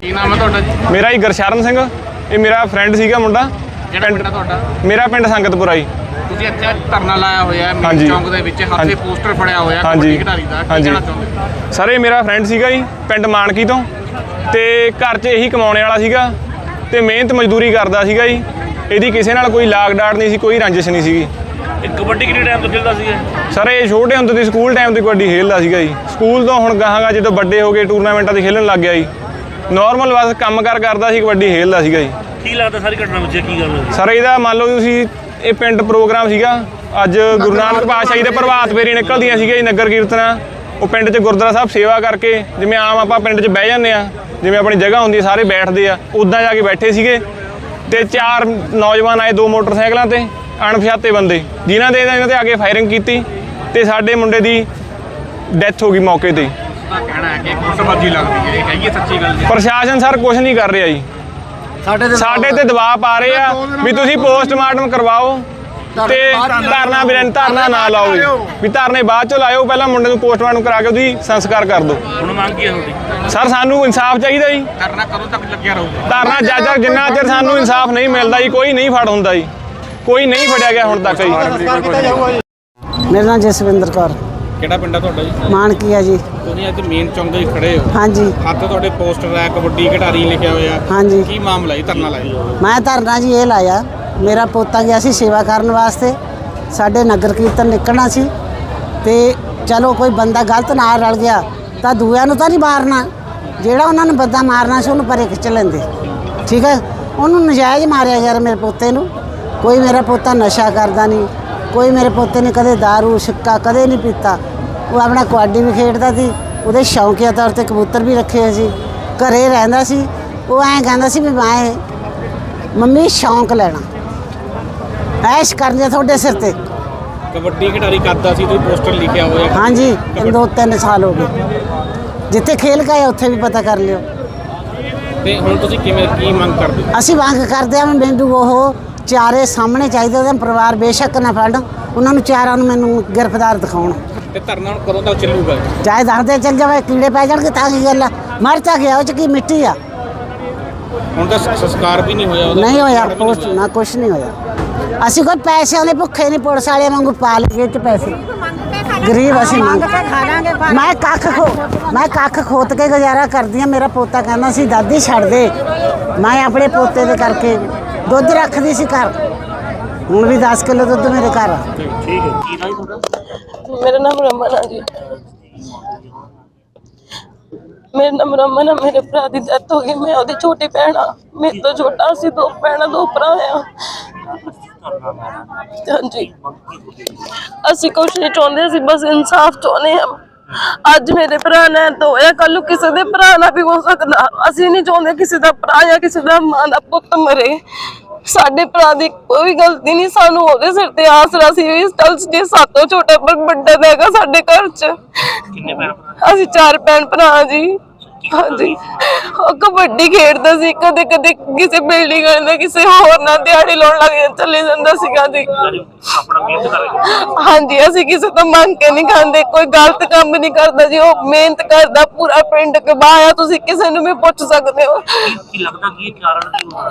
ਕੀ ਨਾਮ ਹੈ ਤੁਹਾਡਾ ਜੀ? ਮੇਰਾ ਹੀ ਗਰਸ਼ਰਨ ਸਿੰਘ। ਇਹ ਮੇਰਾ ਫਰੈਂਡ ਸੀਗਾ ਮੁੰਡਾ। ਕਿਹੜਾ ਪਿੰਡ ਤੁਹਾਡਾ? ਮੇਰਾ ਪਿੰਡ ਸੰਗਤਪੁਰਾ ਜੀ। ਤੁਸੀਂ ਇੱਥੇ ਧਰਨਾ ਲਾਇਆ ਹੋਇਆ ਹੈ। ਚੌਂਕ ਦੇ ਵਿੱਚ। ਹੱਥੇ। ਪੋਸਟਰ ਫੜਿਆ ਹੋਇਆ ਕਬੱਡੀ ਖਿਡਾਰੀ ਦਾ। ਕੀ ਕਹਿਣਾ ਚਾਹੁੰਦੇ ਸਰ ਇਹ ਮੇਰਾ ਫਰੈਂਡ ਸੀਗਾ ਜੀ ਪਿੰਡ ਮਾਨਕੀ ਤੋਂ। ਤੇ ਘਰ 'ਚ ਇਹੀ ਕਮਾਉਣੇ ਵਾਲਾ ਸੀਗਾ। ਤੇ ਮਿਹਨਤ ਮਜ਼ਦੂਰੀ ਕਰਦਾ ਸੀਗਾ ਜੀ। ਇਹਦੀ ਕਿਸੇ ਨਾਲ ਕੋਈ ਲਾਗ ਡਾਟ ਨਹੀਂ ਸੀ ਕੋਈ ਰੰਜਿਸ਼ ਨਹੀਂ ਸੀਗੀ। ਇਹ ਕਬੱਡੀ ਕਿੰਨੇ ਟਾਈਮ ਤੋਂ ਖੇਡਦਾ ਸੀ ਸਰ ਇਹ ਛੋਟੇ ਹੁੰਦੇ ਦੀ ਸਕੂਲ ਟਾਈਮ ਤੇ ਕਬੱਡੀ ਖੇਡਦਾ ਸੀਗਾ ਜੀ। ਸਕੂਲ ਤੋਂ ਹੁਣ ਗਾਹਾਂਗਾ ਜਦੋਂ ਵੱਡੇ ਹੋ ਗਏ ਟੂਰਨਾਮੈਂਟਾਂ 'ਤੇ ਖੇਡਣ ਲੱਗ ਗਿਆ ਜੀ। ਨਾਰਮਲ ਬਸ ਕੰਮ ਕਾਰ ਕਰਦਾ ਸੀ ਕਬੱਡੀ ਖੇਡਦਾ ਸੀਗਾ ਜੀ। ਕੀ ਲੱਗਦਾ ਸਾਰੀ ਘਟਨਾ ਵਿੱਚ ਕੀ ਗੱਲ ਹੋਈ ਸਰ ਇਹਦਾ ਮੰਨ ਲਓ ਤੁਸੀਂ ਇਹ ਪਿੰਡ ਪ੍ਰੋਗਰਾਮ ਸੀਗਾ। ਅੱਜ ਗੁਰੂ ਨਾਨਕ ਪਾਤਸ਼ਾਹ ਜੀ ਦੇ ਪ੍ਰਭਾਤ ਫੇਰੀ ਨਿਕਲਦੀਆਂ ਸੀਗੀਆਂ ਜੀ ਨਗਰ ਕੀਰਤਨਾਂ। ਉਹ ਪਿੰਡ 'ਚ ਗੁਰਦੁਆਰਾ ਸਾਹਿਬ ਸੇਵਾ ਕਰਕੇ ਜਿਵੇਂ ਆਮ ਆਪਾਂ ਪਿੰਡ 'ਚ ਬਹਿ ਜਾਂਦੇ ਆ ਜਿਵੇਂ ਆਪਣੀ ਜਗ੍ਹਾ ਹੁੰਦੀ ਹੈ ਸਾਰੇ ਬੈਠਦੇ ਆ ਉਦਾਂ ਜਾ ਕੇ ਬੈਠੇ ਸੀਗੇ। ਤੇ ਚਾਰ ਨੌਜਵਾਨ ਆਏ ਦੋ ਮੋਟਰਸਾਈਕਲਾਂ ਤੇ ਅਣਪਛਾਤੇ ਬੰਦੇ ਜਿਨ੍ਹਾਂ ਦੇ ਇਹਨਾਂ ਤੇ ਆ ਕੇ ਫਾਇਰਿੰਗ ਕੀਤੀ। ਤੇ ਸਾਡੇ ਮੁੰਡੇ ਦੀ ਡੈਥ ਹੋ ਗਈ ਮੌਕੇ ਤੇ। ਦਾ ਕਹਿਣਾ ਹੈ ਕਿ ਗੁੱਟਬਾਜੀ ਲੱਗਦੀ ਹੈ ਇਹ ਹੈਗੀ ਹੈ ਸੱਚੀ ਗੱਲ ਜੀ। ਪ੍ਰਸ਼ਾਸਨ ਸਰ ਕੁਝ ਨਹੀਂ ਕਰ ਰਿਹਾ ਜੀ। ਸਾਡੇ ਤੇ ਦਬਾਅ ਪਾ ਰਹੇ ਆ ਵੀ ਤੁਸੀਂ ਪੋਸਟਮਾਰਟਮ ਕਰਵਾਓ ਤੇ ਧਰਨਾ ਬਿਰਨ ਧਰਨਾ ਨਾ ਲਾਓ ਜੀ। ਵੀ ਧਰਨੇ ਬਾਅਦ ਚ ਲਾਇਓ ਪਹਿਲਾਂ ਮੁੰਡੇ ਨੂੰ ਪੋਸਟਮਾਰਟਮ ਕਰਾ ਕੇ ਉਹਦੀ ਸੰਸਕਾਰ ਕਰ ਦਿਓ। ਹੁਣ ਮੰਗ ਕੀ ਹੈ ਤੁਹਾਡੀ? ਸਰ ਸਾਨੂੰ ਇਨਸਾਫ ਚਾਹੀਦਾ ਜੀ। ਧਰਨਾ ਕਦੋਂ ਤੱਕ ਲੱਗਿਆ ਰਹੂਗਾ? ਧਰਨਾ ਜੱਜ ਜਿੰਨਾ ਚਿਰ ਸਾਨੂੰ ਇਨਸਾਫ ਨਹੀਂ ਮਿਲਦਾ ਜੀ ਕੋਈ ਨਹੀਂ ਫੜ ਹੁੰਦਾ ਜੀ। ਕੋਈ ਨਹੀਂ ਫੜਿਆ ਗਿਆ ਹੁਣ ਤੱਕ ਜੀ। ਮੇਰਾ ਨਾਮ ਜਸਵਿੰਦਰ ਕੌਰ। ਕਿਹੜਾ ਪਿੰਡ ਹੈ ਤੁਹਾਡਾ ਜੀ? ਮਾਨਕੀ ਆ ਜੀ। ਤੁਸੀਂ ਅੱਜ ਮੇਨ ਚੌਂਕ 'ਤੇ ਖੜੇ ਹੋ। ਹਾਂਜੀ। ਹੱਥ ਤੁਹਾਡੇ ਪੋਸਟਰ ਹੈ ਕਬੱਡੀ ਖਿਡਾਰੀ ਲਿਖਿਆ ਹੋਇਆ। ਹਾਂਜੀ। ਕੀ ਮਾਮਲਾ ਹੈ ਧਰਨਾ ਲਾਇਆ? ਮੈਂ ਧਰਨਾ ਜੀ ਇਹ ਲਾਇਆ ਮੇਰਾ ਪੋਤਾ ਗਿਆ ਸੀ ਸੇਵਾ ਕਰਨ ਵਾਸਤੇ। ਸਾਡੇ ਨਗਰ ਕੀਰਤਨ ਨਿਕਲਣਾ ਸੀ। ਤੇ ਚਲੋ ਕੋਈ ਬੰਦਾ ਗਲਤ ਨਾਲ ਰਲ ਗਿਆ ਤਾਂ ਦੂਆਂ ਨੂੰ ਤਾਂ ਨਹੀਂ ਮਾਰਨਾ। ਜਿਹੜਾ ਉਹਨਾਂ ਨੂੰ ਬੰਦਾ ਮਾਰਨਾ ਸੀ ਉਹਨੂੰ ਪਰੇ ਖਿੱਚ ਲੈਂਦੇ। ਠੀਕ ਹੈ? ਉਹਨੂੰ ਨਜਾਇਜ਼ ਮਾਰਿਆ ਗਿਆ ਮੇਰੇ ਪੋਤੇ ਨੂੰ। ਕੋਈ ਮੇਰਾ ਪੋਤਾ ਨਸ਼ਾ ਕਰਦਾ ਨਹੀਂ। ਕੋਈ ਮੇਰੇ ਪੋਤੇ ਨੇ ਕਦੇ दारू ਸਿੱਕਾ ਕਦੇ ਨਹੀਂ ਪੀਤਾ। ਉਹ ਆਪਣਾ ਕਬੱਡੀ ਵੀ ਖੇਡਦਾ ਸੀ। ਉਹਦੇ ਸ਼ੌਂਕੀਆ ਤੌਰ ਤੇ ਕਬੂਤਰ ਵੀ ਰੱਖੇ ਹੋਏ ਸੀ। ਘਰੇ ਰਹਿੰਦਾ ਸੀ। ਉਹ ਐਂ ਕਹਿੰਦਾ ਸੀ ਵੀ ਮੈਂ ਮੰਮੀ ਸ਼ੌਂਕ ਲੈਣਾ। ਐਸ਼ ਕਰਨੀ ਤੁਹਾਡੇ ਸਿਰ ਤੇ। ਕਬੱਡੀ ਖਿਡਾਰੀ ਕਰਦਾ ਸੀ ਤੁਸੀਂ ਪੋਸਟਰ ਲਿਖਿਆ ਹੋਇਆ। ਹਾਂਜੀ ਦੋ ਤਿੰਨ ਸਾਲ ਹੋ ਗਏ। ਜਿੱਥੇ ਖੇਲ ਕੇ ਆਏ ਉੱਥੇ ਵੀ ਪਤਾ ਕਰ ਲਿਓ। ਤੇ ਹੁਣ ਤੁਸੀਂ ਕਿਵੇਂ ਕੀ ਮੰਗ ਕਰਦੇ ਹੋ? ਅਸੀਂ ਮੰਗ ਕਰਦੇ ਹਾਂ ਮੈਨੂੰ ਉਹ ਚਾਰੇ ਸਾਹਮਣੇ ਚਾਹੀਦੇ ਉਹਦਾ ਪਰਿਵਾਰ ਬੇਸ਼ੱਕ ਨਾ ਫੜਨ ਉਹਨਾਂ ਨੂੰ ਚਾਰਾਂ ਨੂੰ ਮੈਨੂੰ ਗ੍ਰਿਫਤਾਰ ਦਿਖਾਉਣ। ਤੇ ਧਰਨਾ ਹੁਣ ਕਦੋਂ ਤੱਕ ਚੱਲੂਗਾ? ਚਾਹੇ ਦੱਸਦੇ ਚੱਲ ਜਾਵੇ ਕੀੜੇ ਪੈ ਜਾਣਗੇ ਤਾਂ ਕੀ ਗੱਲ ਆ? ਮਰ ਤਾਂ ਗਿਆ ਉਹ ਚ ਕੀ ਮਿੱਟੀ ਆ? ਹੁਣ ਤਾਂ ਸੰਸਕਾਰ ਵੀ ਨਹੀਂ ਹੋਇਆ ਉਹਦਾ। ਨਹੀਂ ਹੋਇਆ ਕੁਛ ਨਾ ਕੁਛ ਨਹੀਂ ਹੋਇਆ। ਅਸੀਂ ਕੋਈ ਪੈਸਿਆਂ ਦੇ ਭੁੱਖੇ ਨਹੀਂ ਪੁਲਿਸ ਵਾਲਿਆਂ ਵਾਂਗੂ ਪਾ ਲਈਏ ਚ ਪੈਸੇ। ਗਰੀਬ ਅਸੀਂ ਮੰਗ ਮੈਂ ਕੱਖ ਖੋ ਮੈਂ ਕੱਖ ਖੋਤ ਕੇ ਗੁਜ਼ਾਰਾ ਕਰਦੀ ਆ ਮੇਰਾ ਪੋਤਾ ਕਹਿੰਦਾ ਸੀ ਦਾਦੀ ਛੱਡ ਦੇ। ਮੈਂ ਆਪਣੇ ਪੋਤੇ ਦੇ ਕਰਕੇ ਦੁੱਧ ਰੱਖਦੀ ਸੀ ਘਰ। ਹੁਣ ਵੀ 10 ਕਿਲੋ ਦੁੱਧ ਮੇਰੇ ਘਰ ਆ। ਮੇਰਾ ਨਾਮ ਰਮਨ ਆ ਜੀ। ਮੇਰਾ ਨਾਮ ਰਮਨ ਆ, ਮੇਰੇ ਭਰਾ ਦੀ ਡੈਥ ਹੋ ਗਈ। ਮੈਂ ਉਹਦੀ ਛੋਟੀ ਭੈਣ ਆ। ਮੇਰੇ ਤੋਂ ਛੋਟਾ ਸੀ ਦੋ ਭੈਣਾਂ, ਦੋ ਭਰਾ ਆ। ਹਾਂਜੀ। ਅਸੀਂ ਕੁਛ ਨਹੀਂ ਚਾਹੁੰਦੇ, ਅਸੀਂ ਬਸ ਇਨਸਾਫ ਚਾਹੁੰਦੇ ਆ। ਅੱਜ ਮੇਰੇ ਭਰਾ ਨੇ ਤਾਂ ਹੋਇਆ ਕੱਲ ਨੂੰ ਕਿਸੇ ਦੇ ਭਰਾ ਨਾਲ ਵੀ ਹੋ ਸਕਦਾ। ਅਸੀਂ ਨਹੀਂ ਚਾਹੁੰਦੇ ਕਿਸੇ ਦਾ ਭਰਾ ਜਾਂ ਕਿਸੇ ਦਾ ਮਾਂ ਦਾ ਪੁੱਤ ਮਰੇ। ਸਾਡੇ ਭਰਾ ਦੀ ਕੋਈ ਗਲਤੀ ਨਹੀਂ ਸਾਨੂੰ ਉਹਦੇ ਸਿਰ ਤੇ ਆਸਰਾ ਸੀ ਇਸ ਗੱਲ ਜੇ ਸਾਤੋਂ ਛੋਟਾ ਪਰ ਵੱਡਾ ਹੈਗਾ ਸਾਡੇ ਘਰ 'ਚ। ਕਿੰਨੇ ਭੈਣ ਭਰਾ? ਅਸੀਂ ਚਾਰ ਭੈਣ ਭਰਾ ਜੀ। ਹਾਂਜੀ। ਉਹ ਕਬੱਡੀ ਖੇਡਦਾ ਸੀ ਕਦੇ ਕਦੇ ਕਿਸੇ ਬਿਲਡਿੰਗ ਨਾਲ ਕਿਸੇ ਹੋਰ ਨਾਲ ਦਿਹਾੜੀ ਲਾਉਣ ਲੱਗ ਜਾਂਦਾ ਚਲੇ ਜਾਂਦਾ ਸੀਗਾ ਜੀ ਆਪਣਾ ਮਿਹਨਤ ਕਰਕੇ ਹਾਂਜੀ ਅਸੀਂ ਕਿਸੇ ਤੋਂ ਮੰਗ ਕੇ ਨਹੀਂ ਖਾਂਦੇ ਕੋਈ ਗਲਤ ਕੰਮ ਨਹੀਂ ਕਰਦਾ ਜੀ ਉਹ ਮਿਹਨਤ ਕਰਦਾ ਪੂਰਾ ਪਿੰਡ ਕਬਾਇਆ ਤੁਸੀਂ ਕਿਸੇ ਨੂੰ ਵੀ ਪੁੱਛ ਸਕਦੇ ਹੋ। ਕੀ- ਲੱਗਦਾ ਕੀ ਕਾਰਨ ਕੀ ਹੋਣਾ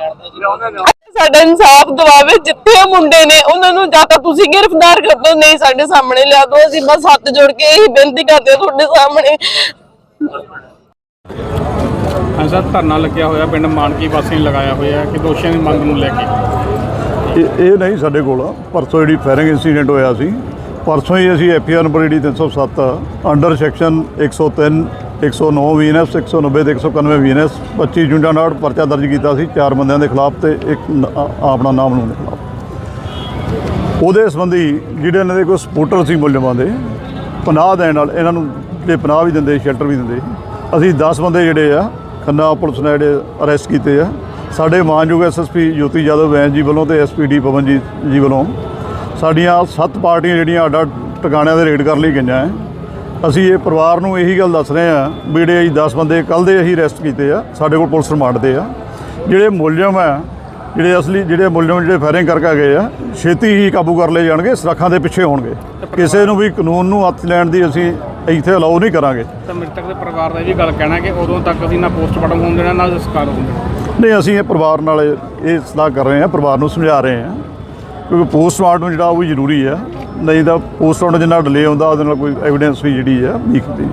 ਸਾਡਾ ਇਨਸਾਫ ਦਿਵਾਵੇ ਜਿੱਥੇ ਉਹ ਮੁੰਡੇ ਨੇ ਉਹਨਾਂ ਨੂੰ ਜਾਂ ਤਾਂ ਤੁਸੀਂ ਗ੍ਰਿਫਤਾਰ ਕਰ ਦਿਓ ਨਹੀਂ ਸਾਡੇ ਸਾਹਮਣੇ ਲਿਆ ਦਿਓ। ਅਸੀਂ ਬਸ ਹੱਥ ਜੋੜ ਕੇ ਇਹੀ ਬੇਨਤੀ ਕਰਦੇ ਹਾਂ ਤੁਹਾਡੇ ਸਾਹਮਣੇ। ਹਾਂ ਸਰ ਧਰਨਾ ਲੱਗਿਆ ਹੋਇਆ ਪਿੰਡ ਮਾਨਕੀ ਵਾਸੀ ਨੇ ਲਗਾਇਆ ਹੋਇਆ ਕਿ ਦੋਸ਼ੀਆਂ ਦੀ ਮੰਗ ਨੂੰ ਲੈ ਕੇ। ਇਹ ਇਹ ਨਹੀਂ ਸਾਡੇ ਕੋਲ ਪਰਸੋਂ ਜਿਹੜੀ ਫਾਇਰਿੰਗ ਇਨਸੀਡੈਂਟ ਹੋਇਆ ਸੀ ਪਰਸੋਂ ਹੀ ਅਸੀਂ ਐਫ ਆਰ ਨੰਬਰ ਜਿਹੜੀ 307 ਅੰਡਰ ਸੈਕਸ਼ਨ 103 109 ਵੀਐਨਐਸ 190 ਤੇ 191 ਵੀਐਨਐਸ 25 ਜੁੰਡਾ ਨਾਲ ਪਰਚਾ ਦਰਜ ਕੀਤਾ ਸੀ ਚਾਰ ਬੰਦਿਆਂ ਦੇ ਖਿਲਾਫ ਤੇ ਇੱਕ ਆਪਣਾ ਨਾਮ ਨੂੰ ਦੇ ਖਿਲਾਫ। ਉਹਦੇ ਸੰਬੰਧੀ ਜਿਹੜੇ ਇਹਨਾਂ ਦੇ ਕੋਈ ਸਪੋਰਟਰ ਸੀ ਮੁਲਜ਼ਮਾਂ ਦੇ, ਪਨਾਹ ਦੇਣ ਨਾਲ ਇਹਨਾਂ ਨੂੰ ਜੇ ਪਨਾਹ ਵੀ ਦਿੰਦੇ, ਸ਼ੈਲਟਰ ਵੀ ਦਿੰਦੇ। ਅਸੀਂ 10 ਬੰਦੇ ਜਿਹੜੇ ਆ, ਖੰਨਾ ਪੁਲਿਸ ਨੇ ਜਿਹੜੇ ਅਰੈਸਟ ਕੀਤੇ ਆ। ਸਾਡੇ ਮਾਨਯੋਗ ਐਸਐਸਪੀ ਜੋਤੀ ਯਾਦਵ ਵੈਨ ਜੀ ਵੱਲੋਂ ਤੇ ਐਸਪੀਡੀ ਪਵਨ ਜੀ ਜੀ ਵੱਲੋਂ ਸਾਡੀਆਂ ਸੱਤ ਪਾਰਟੀਆਂ ਜਿਹੜੀਆਂ ਅੱਡ ਟਿਕਾਣਿਆਂ ਦੇ ਰੇਡ ਕਰਨ ਲਈ ਗਈਆਂ ਹੈ। ਅਸੀਂ ਇਹ ਪਰਿਵਾਰ ਨੂੰ ਇਹੀ ਗੱਲ ਦੱਸ ਰਹੇ ਆ ਵੀ ਜਿਹੜੇ ਅਸੀਂ 10 ਬੰਦੇ ਕੱਲ ਦੇ ਅਸੀਂ ਅਰੈਸਟ ਕੀਤੇ ਆ ਸਾਡੇ ਕੋਲ ਪੁਲਿਸ ਰਿਮਾਂਡ ਤੇ ਆ। ਜਿਹੜੇ ਮੁਲਜ਼ਮ ਆ ਜਿਹੜੇ ਅਸਲੀ ਜਿਹੜੇ ਮੁਲਜ਼ਮ ਜਿਹੜੇ ਫਾਇਰਿੰਗ ਕਰਕੇ ਗਏ ਆ ਛੇਤੀ ਹੀ ਕਾਬੂ ਕਰ ਲਏ ਜਾਣਗੇ ਸੁਰੱਖਾਂ ਦੇ ਪਿੱਛੇ ਹੋਣਗੇ। ਕਿਸੇ ਨੂੰ ਵੀ ਕਾਨੂੰਨ ਨੂੰ ਹੱਥ ਲੈਣ ਦੀ ਅਸੀਂ ਇੱਥੇ ਅਲਾਉ ਨਹੀਂ ਕਰਾਂਗੇ। ਤਾਂ ਮ੍ਰਿਤਕ ਦੇ ਪਰਿਵਾਰ ਦਾ ਇਹ ਵੀ ਗੱਲ ਕਹਿਣਾ ਕਿ ਉਦੋਂ ਤੱਕ ਅਸੀਂ ਨਾ ਪੋਸਟਮਾਰਟਮ ਹੋਣ ਦੇਣਾ ਨਾ ਸੰਸਕਾਰ ਹੋਣ ਦੇਣਾ। ਨਹੀਂ ਅਸੀਂ ਇਹ ਪਰਿਵਾਰ ਨਾਲ ਇਹ ਸਲਾਹ ਕਰ ਰਹੇ ਹਾਂ ਪਰਿਵਾਰ ਨੂੰ ਸਮਝਾ ਰਹੇ ਹਾਂ ਕਿਉਂਕਿ ਪੋਸਟਮਾਰਟਮ ਜਿਹੜਾ ਉਹ ਵੀ ਜ਼ਰੂਰੀ ਹੈ ਨਹੀਂ ਤਾਂ ਪੋਸਟਮਾਰਟਮ ਜਿੰਨਾ ਡਿਲੇ ਹੁੰਦਾ ਉਹਦੇ ਨਾਲ ਕੋਈ ਐਵੀਡੈਂਸ ਵੀ ਜਿਹੜੀ ਹੈ ਵੀਕ ਹੁੰਦੀ।